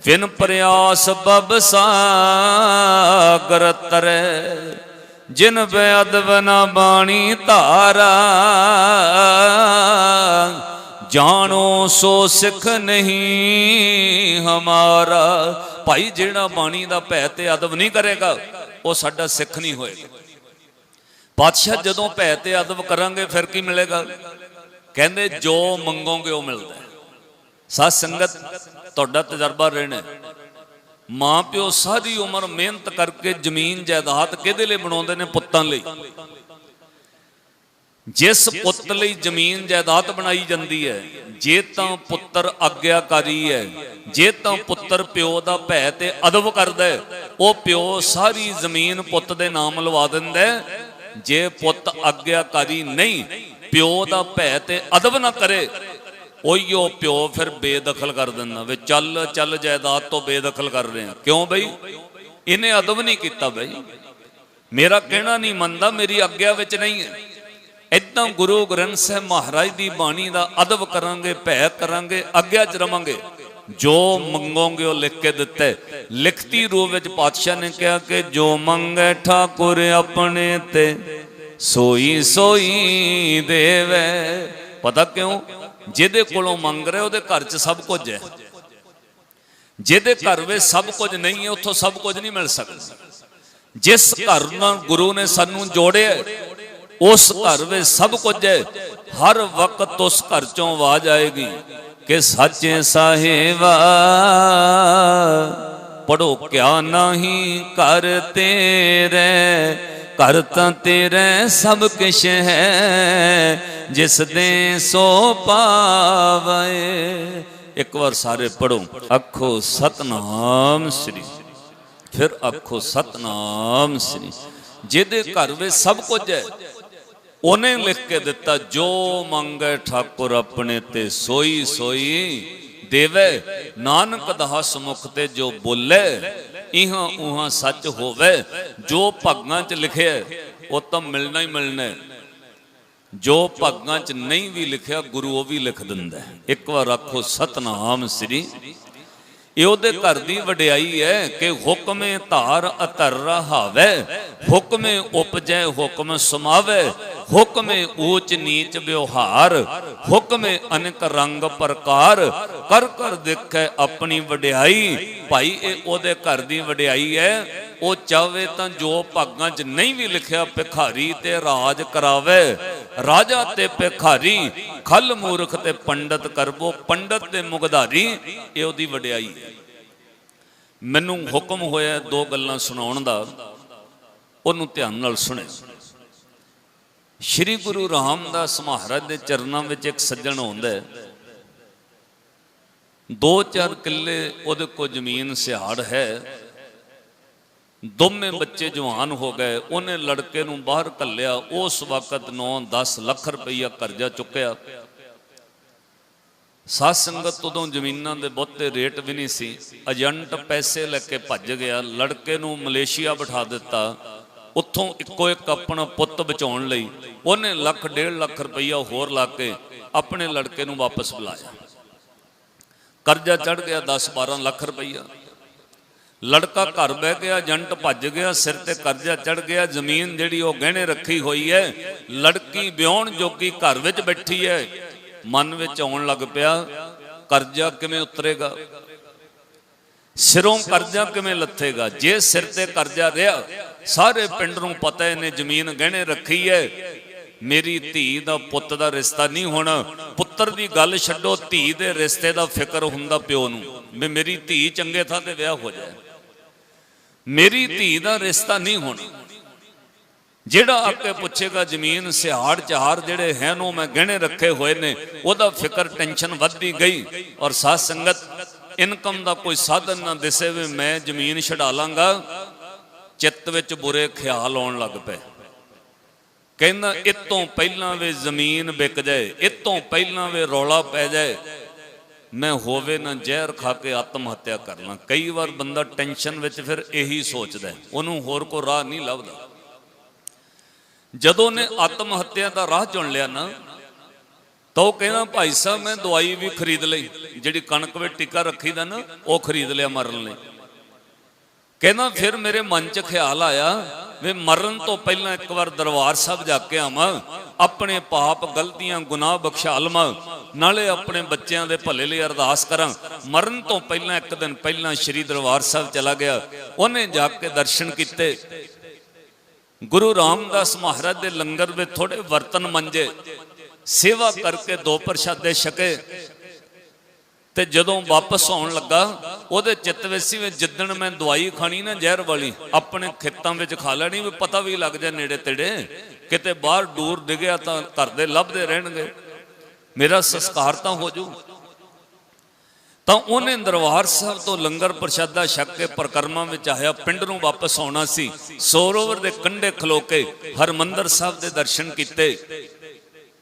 ਵਿਨ ਪ੍ਰਯਾਸ ਬਬ ਸਾਗਰ ਤਰੇ। ਜਿਨ ਬੇਅਦਬ ਨਾ ਬਾਣੀ ਧਾਰਾ, ਜਾਣੋ ਸੋ ਸਿੱਖ ਨਹੀਂ ਹਮਾਰਾ। ਭਾਈ, ਜਿਹੜਾ ਬਾਣੀ ਦਾ ਭੈ ਤੇ ਅਦਬ ਨਹੀਂ ਕਰੇਗਾ, ਉਹ ਸਾਡਾ ਸਿੱਖ ਨਹੀਂ ਹੋਏਗਾ। ਪਾਤਸ਼ਾਹ ਜਦੋਂ ਭੈ ਤੇ ਅਦਬ ਕਰਾਂਗੇ, ਫਿਰ ਕੀ ਮਿਲੇਗਾ? ਕਹਿੰਦੇ ਜੋ ਮੰਗੋਗੇ ਉਹ ਮਿਲਦਾ ਹੈ। ਸਾਧ ਸੰਗਤ, ਤੁਹਾਡਾ ਤਜਰਬਾ ਰਹਿਣਾ ਮਾਂ ਪਿਓ ਸਾਰੀ ਉਮਰ ਮਿਹਨਤ ਕਰਕੇ ਜ਼ਮੀਨ ਜਾਇਦਾਦ ਕਿਹਦੇ ਲਈ ਬਣਾਉਂਦੇ ਨੇ? ਪੁੱਤਾਂ ਲਈ। ਜਿਸ ਪੁੱਤ ਲਈ ਜ਼ਮੀਨ ਜਾਇਦਾਦ ਬਣਾਈ ਜਾਂਦੀ ਹੈ, ਜੇ ਤਾਂ ਪੁੱਤਰ ਆਗਿਆਕਾਰੀ ਹੈ, ਜੇ ਤਾਂ ਪੁੱਤਰ ਪਿਓ ਦਾ ਭੈ ਤੇ ਅਦਬ ਕਰਦਾ ਹੈ, ਉਹ ਪਿਓ ਸਾਰੀ ਜ਼ਮੀਨ ਪੁੱਤ ਦੇ ਨਾਮ ਲਵਾ ਦਿੰਦਾ ਜੇ ਪੁੱਤ ਆਗਿਆਕਾਰੀ ਨਹੀਂ ਪਿਓ ਦਾ ਭੈ ਤੇ ਅਦਬ ਨਾ ਕਰੇ, ਉਹੀਓ ਪਿਓ ਫਿਰ ਬੇਦਖਲ ਕਰ ਦਿੰਦਾ ਵੇ, ਚੱਲ ਚੱਲ ਜਾਇਦਾਦ ਤੋਂ ਬੇਦਖਲ ਕਰ ਰਹੇ ਆ ਕਿਉਂ ਬਈ? ਇਹਨੇ ਅਦਬ ਨਹੀਂ ਕੀਤਾ ਬਈ। ਮੇਰਾ ਕਹਿਣਾ ਨਹੀਂ ਮੰਨਦਾ, ਮੇਰੀ ਆਗਿਆ ਵਿੱਚ ਨਹੀਂ ਹੈ। ਇਦਾਂ ਗੁਰੂ ਗ੍ਰੰਥ ਸਾਹਿਬ ਮਹਾਰਾਜ ਦੀ ਬਾਣੀ ਦਾ ਅਦਬ ਕਰਾਂਗੇ, ਭੈ ਕਰਾਂਗੇ, ਆਗਿਆ ਚ ਰਵਾਂਗੇ। ਜੋ ਮੰਗੋਗੇ ਉਹ ਲਿਖ ਕੇ ਦਿੱਤੇ ਲਿਖਤੀ ਰੂਪ ਵਿੱਚ ਪਾਤਸ਼ਾਹ ਨੇ ਕਿਹਾ ਕਿ ਜੋ ਮੰਗੇ ਠਾਕੁਰ ਆਪਣੇ ਤੇ ਸੋਈ ਸੋਈ ਦੇਵੇ। ਪਤਾ ਕਿਉਂ? ਜਿਹਦੇ ਕੋਲੋਂ ਮੰਗ ਰਹੇ, ਉਹਦੇ ਘਰ 'ਚ ਸਭ ਕੁਝ ਹੈ। ਜਿਹਦੇ ਘਰ ਵਿੱਚ ਸਭ ਕੁਝ ਨਹੀਂ ਹੈ, ਉੱਥੋਂ ਸਭ ਕੁਝ ਨਹੀਂ ਮਿਲ ਸਕਦਾ। ਜਿਸ ਘਰ ਨਾਲ ਗੁਰੂ ਨੇ ਸਾਨੂੰ ਜੋੜਿਆ ਉਸ ਘਰ ਵਿੱਚ ਸਭ ਕੁਝ ਹੈ। ਹਰ ਵਕਤ ਉਸ ਘਰ ਚੋਂ ਆਵਾਜ਼ ਆਏਗੀ ਕਿ ਸੱਚੇ ਸਾਹਿਬਾ ਪੜੋ ਕਿਆ ਨਹੀਂ ਕਰ ਤੇਰੇ ਘਰ ਤਾਂ ਤੇਰੇ ਸਭ ਕਿਛ ਹੈ, ਜਿਸ ਦੇ ਸੋ ਪਾਵੇ। ਇੱਕ ਵਾਰ ਸਾਰੇ ਪੜੋ ਅੱਖੋ ਸਤਨਾਮ ਸ੍ਰੀ। ਫਿਰ ਆਖੋ ਸਤਨਾਮ ਸ੍ਰੀ। ਜਿਹਦੇ ਘਰ ਵਿੱਚ ਸਭ ਕੁਝ ਹੈ, ਉਹਨੇ ਲਿਖ ਕੇ ਦਿੱਤਾ, ਜੋ ਮੰਗੇ ਠਾਕੁਰ ਆਪਣੇ ਤੇ ਸੋਈ ਸੋਈ ਦੇਵੇ। ਨਾਨਕ ਦਾਸ ਮੁਖ ਤੇ ਜੋ ਬੋਲੇ ਇਹਾਂ ਉਹਾਂ ਸੱਚ ਹੋਵੇ, ਜੋ ਭਗਾਂ ਚ ਲਿਖਿਆ ਉਹ ਤਾਂ ਮਿਲਣਾ ਹੀ ਮਿਲਣਾ ਹੈ। ਜੋ ਭਾਗਾਂ 'ਚ ਨਹੀਂ ਵੀ ਲਿਖਿਆ, ਗੁਰੂ ਉਹ ਵੀ ਲਿਖ ਦਿੰਦਾ ਇੱਕ ਵਾਰ ਆਖੋ ਸਤਨਾਮ ਸ੍ਰੀ ਇਹ ਉਹਦੇ ਘਰ ਦੀ ਵਡਿਆਈ ਹੈ ਕਿ ਹੁਕਮੇ ਧਾਰ ਅਤਰ ਰਹਾਵੇ, ਹੁਕਮੇ ਉਪਜੈ, ਹੁਕਮ ਸਮਾਵੇ, ਹੁਕਮੇ ਊਚ ਨੀਚ ਵਿਵਹਾਰ, ਹੁਕਮੇ ਅਨੇਕ ਰੰਗ ਪ੍ਰਕਾਰ ਕਰ ਕਰ ਦੇਖੈ ਆਪਣੀ ਵਡਿਆਈ। ਭਾਈ, ਇਹ ਉਹਦੇ ਘਰ ਦੀ ਵਡਿਆਈ ਹੈ। ਉਹ ਚਾਵੇ ਤਾਂ ਜੋ ਭਾਗਾਂ 'ਚ ਨਹੀਂ ਵੀ ਲਿਖਿਆ ਭਿਖਾਰੀ ਤੇ ਰਾਜ ਕਰਾਵੇ। ਰਾਜਾ ਤੇ ਭਿਖਾਰੀ, ਖਲ ਮੂਰਖ ਤੇ ਪੰਡਤ ਕਰਬੋ ਪੰਡਤ ਤੇ ਮੁਗਧਾਰੀ, ਇਹ ਉਹਦੀ ਵਡਿਆਈ ਮੈਨੂੰ ਹੁਕਮ ਹੋਇਆ ਦੋ ਗੱਲਾਂ ਸੁਣਾਉਣ ਦਾ, ਉਹਨੂੰ ਧਿਆਨ ਨਾਲ ਸੁਣੇ ਸ੍ਰੀ ਗੁਰੂ ਰਾਮਦਾਸ ਮਹਾਰਾਜ ਦੇ ਚਰਨਾਂ ਵਿੱਚ ਇੱਕ ਸੱਜਣ ਹੁੰਦਾ ਹੈ। ਦੋ ਚਾਰ ਕਿੱਲੇ ਉਹਦੇ ਕੋਲ ਜ਼ਮੀਨ ਸਿਹਾੜ ਹੈ। ਦੋਵੇਂ ਬੱਚੇ ਜਵਾਨ ਹੋ ਗਏ, ਉਹਨੇ ਲੜਕੇ ਨੂੰ ਬਾਹਰ ਕੱਲਿਆ ਉਸ ਵਕਤ 9-10 ਲੱਖ ਰੁਪਈਆ ਕਰਜ਼ਾ ਚੁੱਕਿਆ। ਸਾਧ ਸੰਗਤ ਉਦੋਂ ਜ਼ਮੀਨਾਂ ਦੇ ਬਹੁਤੇ ਰੇਟ ਵੀ ਨਹੀਂ ਸੀ, ਏਜੰਟ ਪੈਸੇ ਲੈ ਕੇ ਭੱਜ ਗਿਆ, ਲੜਕੇ ਨੂੰ ਮਲੇਸ਼ੀਆ ਬਿਠਾ ਦਿੱਤਾ, ਉੱਥੋਂ ਇੱਕੋ ਇੱਕ ਆਪਣਾ ਪੁੱਤ ਬਚਾਉਣ ਲਈ, ਉਹਨੇ ਲੱਖ, ਡੇਢ ਲੱਖ ਰੁਪਈਆ ਹੋਰ ਲਾ ਕੇ ਆਪਣੇ ਲੜਕੇ ਨੂੰ ਵਾਪਸ ਬੁਲਾਇਆ। ਕਰਜ਼ਾ ਚੜ ਗਿਆ 10 12 ਲੱਖ ਰੁਪਈਆ। ਲੜਕਾ ਘਰ ਬਹਿ ਗਿਆ ਏਜੰਟ ਭੱਜ ਗਿਆ, ਸਿਰ ਤੇ ਕਰਜ਼ਾ ਚੜ ਗਿਆ, ਜ਼ਮੀਨ ਜਿਹੜੀ ਉਹ ਗਹਿਣੇ ਰੱਖੀ ਹੋਈ ਹੈ, ਲੜਕੀ ਵਿਆਹਣ ਜੋਗੀ ਘਰ ਵਿੱਚ ਬੈਠੀ ਹੈ। ਮਨ ਵਿੱਚ ਆਉਣ ਲੱਗ ਪਿਆ, ਕਰਜ਼ਾ ਕਿਵੇਂ ਉਤਰੇਗਾ? ਸਿਰੋਂ ਕਰਜ਼ਾ ਕਿਵੇਂ ਲੱਥੇਗਾ? ਜੇ ਸਿਰ ਤੇ ਕਰਜ਼ਾ ਰਿਹਾ, ਸਾਰੇ ਪਿੰਡ ਨੂੰ ਪਤਾ ਇਹਨੇ ਜ਼ਮੀਨ ਗਹਿਣੇ ਰੱਖੀ ਹੈ। ਮੇਰੀ ਧੀ ਦਾ ਪੁੱਤ ਦਾ ਰਿਸ਼ਤਾ ਨਹੀਂ ਹੋਣਾ। ਪੁੱਤਰ ਦੀ ਗੱਲ ਛੱਡੋ, ਧੀ ਦੇ ਰਿਸ਼ਤੇ ਦਾ ਫਿਕਰ ਹੁੰਦਾ ਪਿਓ ਨੂੰ, ਵੀ ਮੇਰੀ ਧੀ ਚੰਗੇ ਥਾਂ ਤੇ ਵਿਆਹ ਹੋ ਜਾਏ। ਮੇਰੀ ਧੀ ਦਾ ਰਿਸ਼ਤਾ ਨਹੀਂ ਹੋਣਾ। ਜਿਹੜਾ ਆਪੇ ਪੁੱਛੇਗਾ ਜ਼ਮੀਨ ਸਿਹਾੜ ਚਾਰ ਜਿਹੜੇ ਹਨ, ਉਹ ਮੈਂ ਗਹਿਣੇ ਰੱਖੇ ਹੋਏ ਨੇ, ਉਹਦਾ ਫਿਕਰ ਟੈਨਸ਼ਨ ਵੱਧਦੀ ਗਈ ਔਰ ਸਾਧ ਸੰਗਤ ਇਨਕਮ ਦਾ ਕੋਈ ਸਾਧਨ ਨਾ ਦਿਸੇ ਵੀ ਮੈਂ ਜ਼ਮੀਨ ਛਡਾ ਲਾਂਗਾ। ਚਿੱਤ ਵਿੱਚ ਬੁਰੇ ਖਿਆਲ ਆਉਣ ਲੱਗ ਪਏ। ਕਹਿੰਦਾ, ਇਤੋਂ ਪਹਿਲਾਂ ਵੇ ਜ਼ਮੀਨ ਵਿਕ ਜਾਏ, ਇਤੋਂ ਪਹਿਲਾਂ ਵੇ ਰੌਲਾ ਪੈ ਜਾਏ ਮੈਂ ਹੋਵੇ ਨਾ ਜ਼ਹਿਰ ਖਾ ਕੇ ਆਤਮ ਹੱਤਿਆ ਕਰ ਲਾਂ ਕਈ ਵਾਰ ਬੰਦਾ ਟੈਨਸ਼ਨ ਵਿੱਚ ਫਿਰ ਇਹੀ ਸੋਚਦਾ ਉਹਨੂੰ ਹੋਰ ਕੋਈ ਰਾਹ ਨਹੀਂ ਲੱਭਦਾ। ਜਦੋਂ ਨੇ ਆਤਮ ਹੱਤਿਆ ਦਾ ਰਾਹ ਚੁਣ ਲਿਆ ਨਾ, ਤਾਂ ਉਹ ਕਹਿੰਦਾ, ਭਾਈ ਸਾਹਿਬ, ਮੈਂ ਦਵਾਈ ਵੀ ਖਰੀਦ ਲਈ। ਜਿਹੜੀ ਕਣਕ ਵਿੱਚ ਟਿੱਕਾ ਰੱਖੀ ਦਾ ਨਾ, ਉਹ ਖਰੀਦ ਲਿਆ ਮਰਨ ਲਈ। ਕਹਿੰਦਾ, ਫਿਰ ਮੇਰੇ ਮਨ 'ਚ ਖਿਆਲ ਆਇਆ ਵੀ ਮਰਨ ਤੋਂ ਪਹਿਲਾਂ ਇੱਕ ਵਾਰ ਦਰਬਾਰ ਸਾਹਿਬ ਜਾ ਕੇ ਆਵਾਂ, ਆਪਣੇ ਪਾਪ ਗਲਤੀਆਂ, ਗੁਨਾਹ ਬਖਸ਼ਾ ਲਵਾਂ, ਨਾਲੇ ਆਪਣੇ ਬੱਚਿਆਂ ਦੇ ਭਲੇ ਲਈ ਅਰਦਾਸ ਕਰਾਂ। ਮਰਨ ਤੋਂ ਪਹਿਲਾਂ ਇੱਕ ਦਿਨ ਪਹਿਲਾਂ ਸ੍ਰੀ ਦਰਬਾਰ ਸਾਹਿਬ ਚਲਾ ਗਿਆ। ਉਹਨੇ ਜਾ ਕੇ ਦਰਸ਼ਨ ਕੀਤੇ। ਗੁਰੂ ਰਾਮਦਾਸ ਮਹਾਰਾਜ ਦੇ ਲੰਗਰ ਵਿੱਚ ਥੋੜੇ ਬਰਤਨ ਮੰਜੇ। ਸੇਵਾ ਕਰਕੇ ਦੋ ਪ੍ਰਸ਼ਾਦੇ ਛਕੇ। ਤੇ ਜਦੋਂ ਵਾਪਸ ਆਉਣ ਲੱਗਾ, ਉਹਦੇ ਚਿੱਤ ਵਿੱਚ ਸੀ ਵੀ ਜਿੱਦਣ ਮੈਂ ਦਵਾਈ ਖਾਣੀ ਨਾ ਜ਼ਹਿਰ ਵਾਲੀ, ਆਪਣੇ ਖੇਤਾਂ ਵਿੱਚ ਖਾ ਲੈਣੀ, ਵੀ ਪਤਾ ਵੀ ਲੱਗ ਜਾ ਨੇੜੇ ਤੇੜੇ, ਕਿਤੇ ਬਾਹਰ ਦੂਰ ਡਿਗਿਆ ਤਾਂ ਘਰ ਲੱਭਦੇ ਰਹਿਣਗੇ। ਮੇਰਾ ਸੰਸਕਾਰ ਤਾਂ ਹੋ ਜੂ ਤਾਂ ਉਹਨੇ ਦਰਬਾਰ ਸਾਹਿਬ ਤੋਂ ਲੰਗਰ ਪ੍ਰਸ਼ਾਦਾ ਛਕ ਕੇ ਪ੍ਰਕਰਮਾਂ ਵਿੱਚ ਆਇਆ, ਪਿੰਡ ਨੂੰ ਵਾਪਸ ਆਉਣਾ ਸੀ। ਸਰੋਵਰ ਦੇ ਕੰਢੇ ਖਲੋ ਕੇ ਹਰਮੰਦਰ ਸਾਹਿਬ ਦੇ ਦਰਸ਼ਨ ਕੀਤੇ।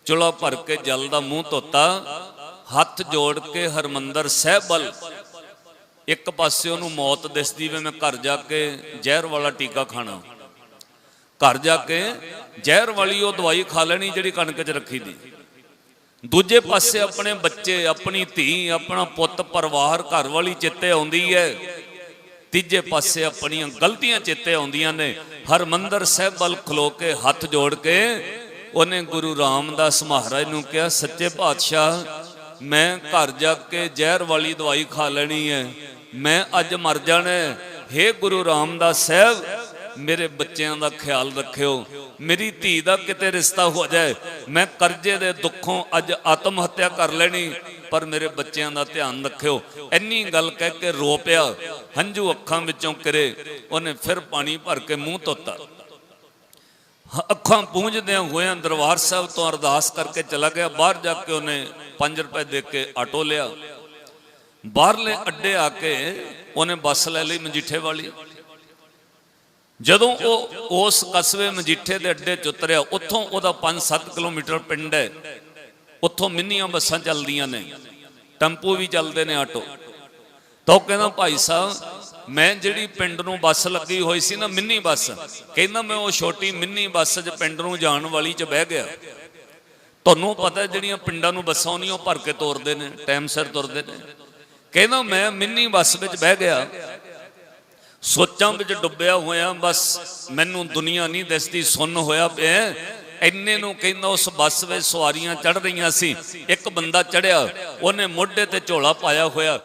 ਚੁਲਾ ਭਰ ਕੇ ਜਲ ਦਾ ਮੂੰਹ ਧੋਤਾ। ਹੱਥ ਜੋੜ ਕੇ ਹਰਮੰਦਰ ਸਾਹਿਬ ਵੱਲ। ਇੱਕ ਪਾਸੇ ਉਹਨੂੰ ਮੌਤ ਦਿਸਦੀ ਵੇ ਮੈਂ ਘਰ ਜਾ ਕੇ ਜ਼ਹਿਰ ਵਾਲਾ ਟੀਕਾ ਖਾਣਾ। ਘਰ ਜਾ ਕੇ ਜ਼ਹਿਰ ਵਾਲੀ ਉਹ ਦਵਾਈ ਖਾ ਲੈਣੀ ਜਿਹੜੀ ਕਣਕ 'ਚ ਰੱਖੀ ਦੀ। ਦੂਜੇ ਪਾਸੇ ਆਪਣੇ ਬੱਚੇ, ਆਪਣੀ ਧੀ, ਆਪਣਾ ਪੁੱਤ, ਪਰਿਵਾਰ ਘਰ ਵਾਲੀ ਚਿੱਤੇ ਆਉਂਦੀ ਹੈ। ਤੀਜੇ ਪਾਸੇ ਆਪਣੀਆਂ ਗਲਤੀਆਂ ਚਿੱਤੇ ਆਉਂਦੀਆਂ ਨੇ। ਹਰਮੰਦਰ ਸਾਹਿਬ ਵੱਲ ਖਲੋ ਕੇ ਹੱਥ ਜੋੜ ਕੇ ਉਹਨੇ ਗੁਰੂ ਰਾਮਦਾਸ ਮਹਾਰਾਜ ਨੂੰ ਕਿਹਾ, ਸੱਚੇ ਪਾਤਸ਼ਾਹ ਮੈਂ ਘਰ ਜਾ ਕੇ ਜ਼ਹਿਰ ਵਾਲੀ ਦਵਾਈ ਖਾ ਲੈਣੀ ਹੈ। ਮੈਂ ਅੱਜ ਮਰ ਜਾਣਾ ਹੈ। ਗੁਰੂ ਰਾਮਦਾਸ ਸਾਹਿਬ, ਮੇਰੇ ਬੱਚਿਆਂ ਦਾ ਖਿਆਲ ਰੱਖਿਓ। ਮੇਰੀ ਧੀ ਦਾ ਕਿਤੇ ਰਿਸ਼ਤਾ ਹੋ ਜਾਏ। ਮੈਂ ਕਰਜ਼ੇ ਦੇ ਦੁੱਖੋਂ ਅੱਜ ਆਤਮ ਹੱਤਿਆ ਕਰ ਲੈਣੀ, ਪਰ ਮੇਰੇ ਬੱਚਿਆਂ ਦਾ ਧਿਆਨ ਰੱਖਿਓ। ਇੰਨੀ ਗੱਲ ਕਹਿ ਕੇ ਰੋ ਪਿਆ। ਹੰਝੂ ਅੱਖਾਂ ਵਿੱਚੋਂ ਕਿਰੇ। ਉਹਨੇ ਫਿਰ ਪਾਣੀ ਭਰ ਕੇ ਮੂੰਹ ਧੋਤਾ। ਅੱਖਾਂ ਪੂੰਝਦਿਆਂ ਹੋਇਆਂ ਦਰਬਾਰ ਸਾਹਿਬ ਤੋਂ ਅਰਦਾਸ ਕਰਕੇ ਚਲਾ ਗਿਆ। ਬਾਹਰ ਜਾ ਕੇ ਉਹਨੇ 5 ਰੁਪਏ ਦੇ ਕੇ ਆਟੋ ਲਿਆ। ਬਾਹਰਲੇ ਅੱਡੇ ਆ ਕੇ ਉਹਨੇ ਬੱਸ ਲੈ ਲਈ ਮਜੀਠੇ ਵਾਲੀ। ਜਦੋਂ ਉਹ ਉਸ ਕਸਬੇ ਮਜੀਠੇ ਦੇ ਅੱਡੇ 'ਚ ਉਤਰਿਆ, ਉੱਥੋਂ ਉਹਦਾ 5-7 ਕਿਲੋਮੀਟਰ ਪਿੰਡ ਹੈ। ਉੱਥੋਂ ਮਿੰਨੀਆਂ ਬੱਸਾਂ ਚੱਲਦੀਆਂ ਨੇ। ਟੈਂਪੂ ਵੀ ਚੱਲਦੇ ਨੇ ਆਟੋ। ਤਾਂ ਉਹ ਕਹਿੰਦਾ, ਭਾਈ ਸਾਹਿਬ, ਮੈਂ ਜਿਹੜੀ ਪਿੰਡ ਨੂੰ ਬੱਸ ਲੱਗੀ ਹੋਈ ਸੀ ਨਾ ਮਿੰਨੀ ਬੱਸ, ਕਹਿੰਦਾ ਮੈਂ ਉਹ ਛੋਟੀ ਮਿੰਨੀ ਬੱਸ 'ਚ ਪਿੰਡ ਨੂੰ ਜਾਣ ਵਾਲੀ 'ਚ ਬਹਿ ਗਿਆ। ਤੁਹਾਨੂੰ ਪਤਾ ਜਿਹੜੀਆਂ ਪਿੰਡਾਂ ਨੂੰ ਬੱਸਾਂ ਆਉਂਦੀਆਂ ਉਹ ਭਰ ਕੇ ਤੋਰਦੇ ਨੇ, ਟਾਈਮ ਸਿਰ ਤੁਰਦੇ ਨੇ। ਕਹਿੰਦਾ ਮੈਂ ਮਿੰਨੀ ਬੱਸ ਵਿੱਚ ਬਹਿ ਗਿਆ। ਸੋਚਾਂ ਵਿੱਚ ਡੁੱਬਿਆ ਹੋਇਆ, ਬਸ ਮੈਨੂੰ ਦੁਨੀਆ ਨਹੀਂ ਦਿਸਦੀ, ਸੁੰਨ ਹੋਇਆ ਪਿਆ ਇੰਨੇ ਨੂੰ ਕਹਿੰਦਾ ਉਸ ਬੱਸ ਵਿੱਚ ਸਵਾਰੀਆਂ ਚੜ ਰਹੀਆਂ ਸੀ। ਇੱਕ ਬੰਦਾ ਚੜਿਆ ਉਹਨੇ ਮੋਢੇ ਤੇ ਝੋਲਾ ਪਾਇਆ ਹੋਇਆ।